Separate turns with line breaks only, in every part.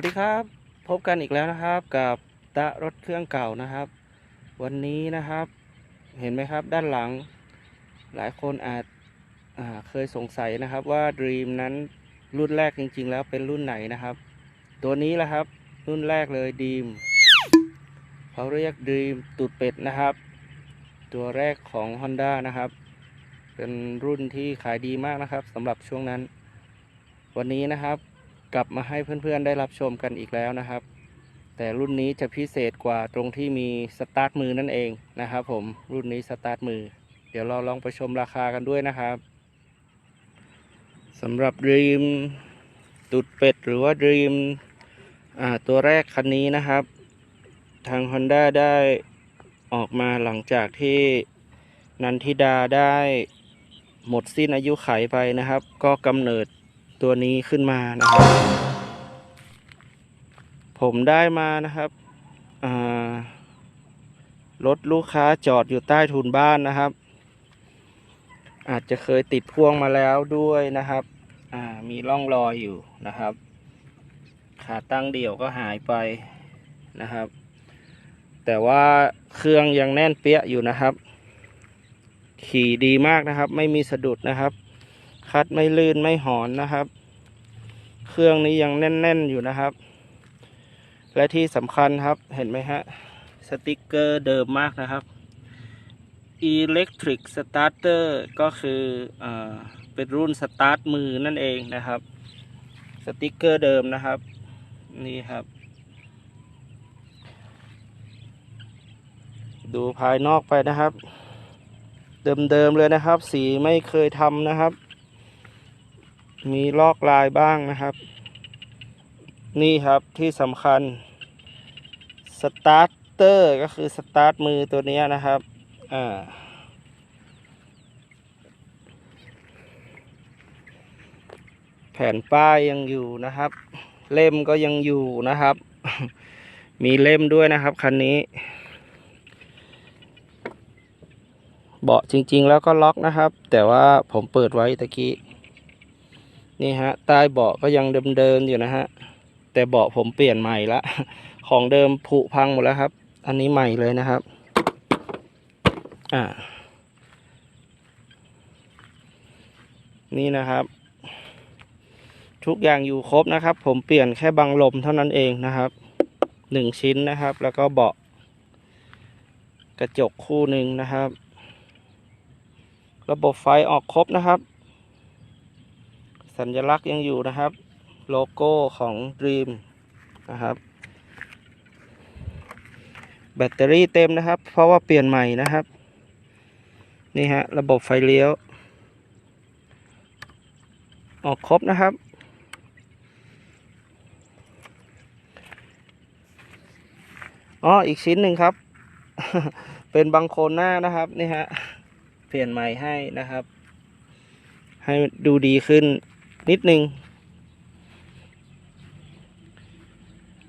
วัสดีครับ พบกันอีกแล้วนะครับ กับตะรถเครื่องเก่านะครับ วันนี้นะครับ เห็นไหมครับด้านหลัง หลายคนอาจอาเคยสงสัยนะครับว่า Dream นั้นรุ่นแรกจริง ๆ แล้วเป็นรุ่นไหนนะครับ ตัวนี้แหละครับ รุ่นแรกเลยดีมเขาเรียก Dream ตูดเป็ดนะครับ ตัวแรกของ Honda นะครับ เป็นรุ่นที่ขายดีมากนะครับสำหรับช่วงนั้น วันนี้นะครับ กลับมาให้เพื่อนๆได้รับชมกันอีกแล้วนะครับ แต่รุ่นนี้จะพิเศษกว่าตรงที่มีสตาร์ทมือนั่นเองนะครับ ผมรุ่นนี้สตาร์ทมือ เดี๋ยวเราลองไปชมราคากันด้วยนะครับสำหรับ Dream ตุดเป็ดหรือว่า Dream อ่าตัวแรกคันนี้นะครับ ทาง Honda ได้ออกมาหลังจากที่นันทิดาได้หมดสิ้นอายุไขไปนะครับ ก็กำเนิด ตัวนี้ขึ้นมานะครับ ผมได้มานะครับรถลูกค้าจอดอยู่ใต้ทุนบ้านนะครับ อาจจะเคยติดพ่วงมาแล้วด้วยนะครับ มีร่องรอยอยู่นะครับ ขาตั้งเดี่ยวก็หายไปนะครับ แต่ว่าเครื่องยังแน่นเปี้ยอยู่นะครับ ขี่ดีมากนะครับ ไม่มีสะดุดนะครับ คัดไม่ลื่นไม่หอนนะครับ เครื่องนี้ยังแน่น ๆ อยู่นะครับ และที่สำคัญครับเห็นไหมฮะ สติกเกอร์เดิมมากนะครับ Electric Starter ก็คืออาเป็นรุ่นสตาร์ทมือนั่นเองนะครับ สติกเกอร์เดิมนะครับ นี่ครับ ดูภายนอกไปนะครับ เดิมๆเลยนะครับ สีไม่เคยทำนะครับ มีลอกลายบ้างนะครับ นี่ครับที่สำคัญสตาร์เตอร์ก็คือสตาร์ทมือตัวนี้นะครับอ่าแผ่นป้ายยังอยู่นะครับ เล่มก็ยังอยู่นะครับ มีเล่มด้วยนะครับคันนี้ เบาะจริงๆแล้วก็ล็อกนะครับ แต่ว่าผมเปิดไว้ตะกี้ นี่ฮะใต้เบาะก็ยังเดิมๆอยู่นะฮะ แต่เบาะผมเปลี่ยนใหม่ละ ของเดิมผุพังหมดแล้วครับ อันนี้ใหม่เลยนะครับ อ่า นี่นะครับ ทุกอย่างอยู่ครบนะครับ ผมเปลี่ยนแค่บังลมเท่านั้นเองนะครับหนึ่งชิ้นนะครับ แล้วก็เบาะ กระจกคู่หนึ่งนะครับ ระบบไฟออกครบนะครับ สัญลักษณ์ยังอยู่นะครับ โลโก้ของ Dream นะครับ แบตเตอรี่เต็มนะครับ เพราะว่าเปลี่ยนใหม่นะครับ นี่ฮะ ระบบไฟเลี้ยว ออกครบนะครับอ๋ออีกชิ้นหนึ่งครับ เป็นบังโคนหน้านะครับนี่ฮะเปลี่ยนใหม่ให้นะครับ ให้ดูดีขึ้น นิดนึง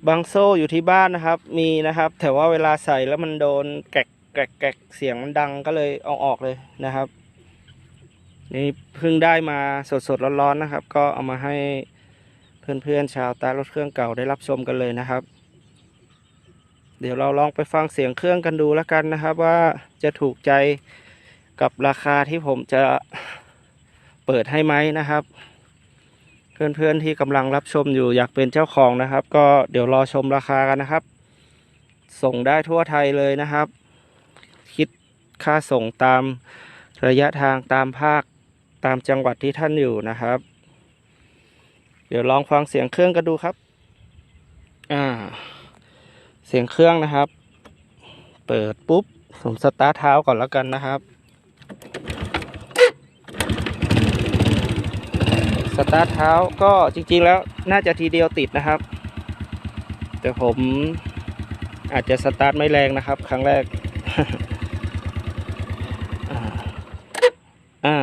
บางโซ่อยู่ที่บ้านนะครับ มีนะครับ แต่ว่าเวลาใส่แล้วมันโดนแกกแกกแกกเสียงมันดังก็เลยเอาออกเลยนะครับ นี่เพิ่งได้มาสดสดๆร้อนๆนะครับ ก็เอามาให้เพื่อนๆชาวตารถเครื่องเก่าได้รับชมกันเลยนะครับ เดี๋ยวเราลองไปฟังเสียงเครื่องกันดูแล้วกันนะครับ ว่าจะถูกใจกับราคาที่ผมจะเปิดให้ไหมนะครับ เพื่อนๆที่กำลังรับชมอยู่อยากเป็นเจ้าของนะครับ ก็เดี๋ยวรอชมราคากันนะครับ ส่งได้ทั่วไทยเลยนะครับ คิดค่าส่งตามระยะทางตามภาคตามจังหวัดที่ท่านอยู่นะครับ เดี๋ยวลองฟังเสียงเครื่องกันดูครับ อ่า เสียงเครื่องนะครับ เปิดปุ๊บผมสตาร์ทเท้าก่อนแล้วกันนะครับ สตาร์ทเท้าก็จริง ๆ แล้วน่าจะทีเดียวติดนะครับ แต่ผมอาจจะสตาร์ทไม่แรงนะครับ ครั้งแรก อ่า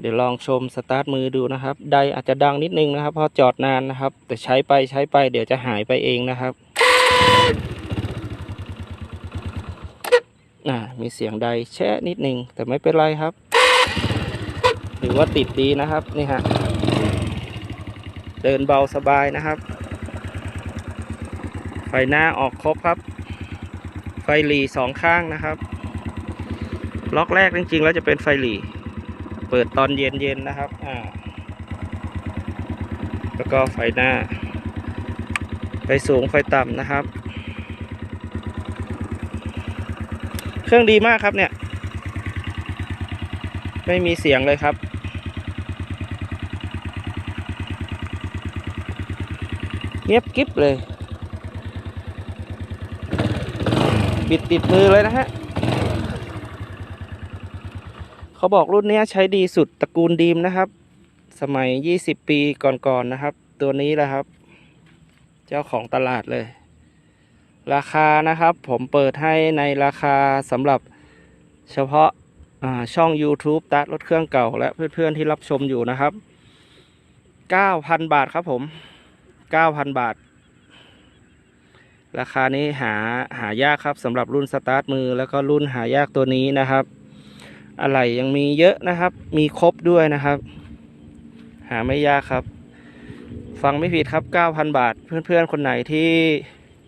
เดี๋ยวลองชมสตาร์ทมือดูนะครับ ไดอาจจะดังนิดนึงนะครับเพราะจอดนานนะครับ แต่ใช้ไปใช้ไป เดี๋ยวจะหายไปเองนะครับอ่ามีเสียงไดแช่นิดนึง แต่ไม่เป็นไรครับถือว่าติดดีนะครับ นี่ฮะ เดินเบาสบายนะครับ ไฟหน้าออกครบครับ ไฟหลีสองข้างนะครับ ล็อกแรกจริงๆ แล้วจะเป็นไฟหลี เปิดตอนเย็นๆนะครับ อ่า แล้วก็ไฟหน้า ไฟสูงไฟต่ำนะครับ เครื่องดีมากครับเนี่ย ไม่มีเสียงเลยครับ เงียบกิ๊บเลย บิดติดมือเลยนะฮะ เขาบอกรุ่นนี้ใช้ดีสุดตระกูลดีมนะครับ สมัย 20 ปีก่อนๆนนะครับ ตัวนี้แหละครับ เจ้าของตลาดเลย ราคานะครับผมเปิดให้ในราคาสำหรับเฉพาะาช่อง YouTube ตัดรถเครื่องเก่า และเพื่อนๆที่รับชมอยู่นะครับ 9,000 บาทครับผม 9,000 บาท ราคานี้หาหายากครับสำหรับรุ่นสตาร์ทมือแล้วก็รุ่นหายากตัวนี้นะครับ อะไรยังมีเยอะนะครับ มีครบด้วยนะครับ หาไม่ยากครับ ฟังไม่ผิดครับ 9,000 บาท เพื่อนๆ คนไหนที่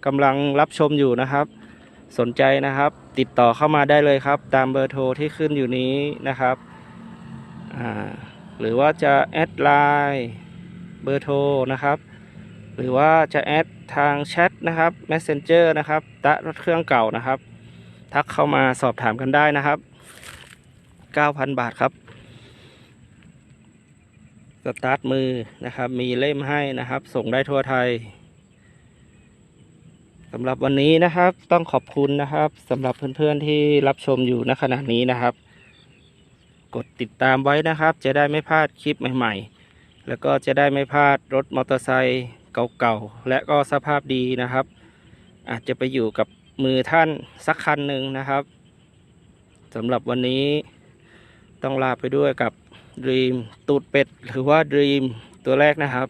กำลังรับชมอยู่นะครับ สนใจนะครับ ติดต่อเข้ามาได้เลยครับ ตามเบอร์โทรที่ขึ้นอยู่นี้นะครับหรือว่าจะแอดไลน์เบอร์โทรนะครับ หรือว่าจะแอดทางแชทนะครับ Messenger นะครับตะรถเครื่องเก่านะครับ ทักเข้ามาสอบถามกันได้นะครับ 9,000 บาทครับสตาร์ทมือนะครับ มีเล่มให้นะครับ ส่งได้ทั่วไทยสำหรับวันนี้นะครับต้องขอบคุณนะครับสำหรับเพื่อนๆที่รับชมอยู่ณขณะนี้นะครับ กดติดตามไว้นะครับ จะได้ไม่พลาดคลิปใหม่ ๆ แล้วก็จะได้ไม่พลาดรถมอเตอร์ไซค์ เก่าๆ และก็สภาพดีนะครับ อาจจะไปอยู่กับมือท่านสักคันหนึ่งนะครับสำหรับวันนี้ต้องลาไปด้วยกับดรีมตูดเป็ด หรือว่าดรีมตัวแรกนะครับ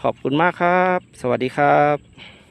ขอบคุณมากครับ สวัสดีครับ